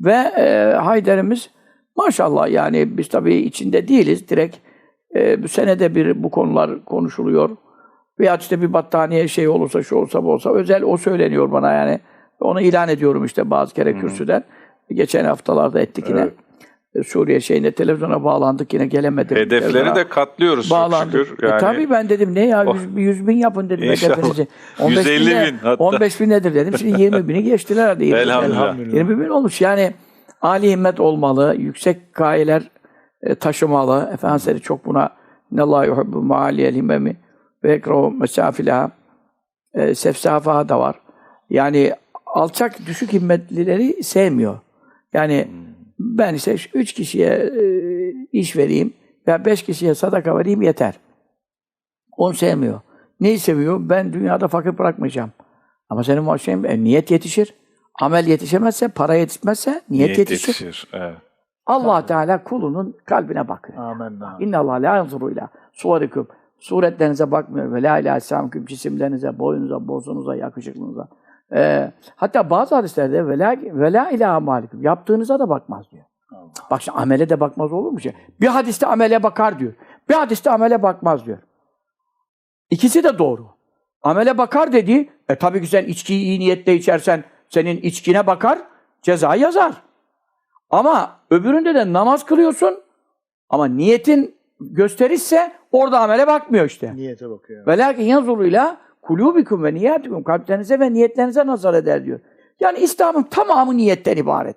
Ve e, Hayder'imiz maşallah yani biz tabii içinde değiliz. Direkt e, bu senede bir bu konular konuşuluyor. Veya işte bir battaniye şey olursa, şu olsa bu olsa. Özel o söyleniyor bana yani. Onu ilan ediyorum işte bazı kere kürsüden. Geçen haftalarda ettik yine. Evet. E, Suriye şeyinde televizyona bağlandık yine gelemedim. Hedefleri Televizyona de katlıyoruz çok bağlandık. şükür. Yani E, tabii ben dedim ne ya Oh. 100, bir 100 bin yapın dedim İnşallah. hedefinizi. 150 ne- bin hatta. 15 bin nedir dedim. Şimdi 20 bini geçtiler hadi. 20 bin. Elhamdülillah. 20 bin olmuş. Yani âli himmet olmalı, yüksek gayeler e, taşımalı. Efendimiz çok buna İnnallâhu yuhibbu mâliyel himmemi ve ekrehu mesâfileha e, sefsafaha da var. Yani alçak, düşük himmetlileri sevmiyor. Yani ben işte üç kişiye e, iş vereyim veya beş kişiye sadaka vereyim yeter. Onu sevmiyor. Neyi seviyor? Ben dünyada fakir bırakmayacağım. Ama senin şeyin, e, niyet yetişir. Amel yetişemezse, para yetişmezse niyet, yetişir. Evet. Allah Teala kulunun kalbine bakıyor. Amin. İnna Allah la yanzuru ila suvarikum. Suretlerinize bakmıyor. Ve la ilahe selamküm cisimlerinize, boyunuza, bozunuza, yakışıklığınıza. Ee, hatta bazı hadislerde ve la, ve la ilahe malikum. Yaptığınıza da bakmaz diyor. Bak şimdi amele de bakmaz olur mu şey? Bir hadiste amele bakar diyor. Bir hadiste amele bakmaz diyor. İkisi de doğru. Amele bakar dediği, e tabii ki sen içkiyi iyi niyetle içersen senin içkine bakar, ceza yazar. Ama öbüründe de namaz kılıyorsun ama niyetin gösterişse orada amele bakmıyor işte. Niyete bakıyor. Ve lakin yanzuruyla kulubikum ve niyatikum kalplerinize ve niyetlerinize nazar eder diyor. Yani İslam'ın tamamı niyetten ibaret.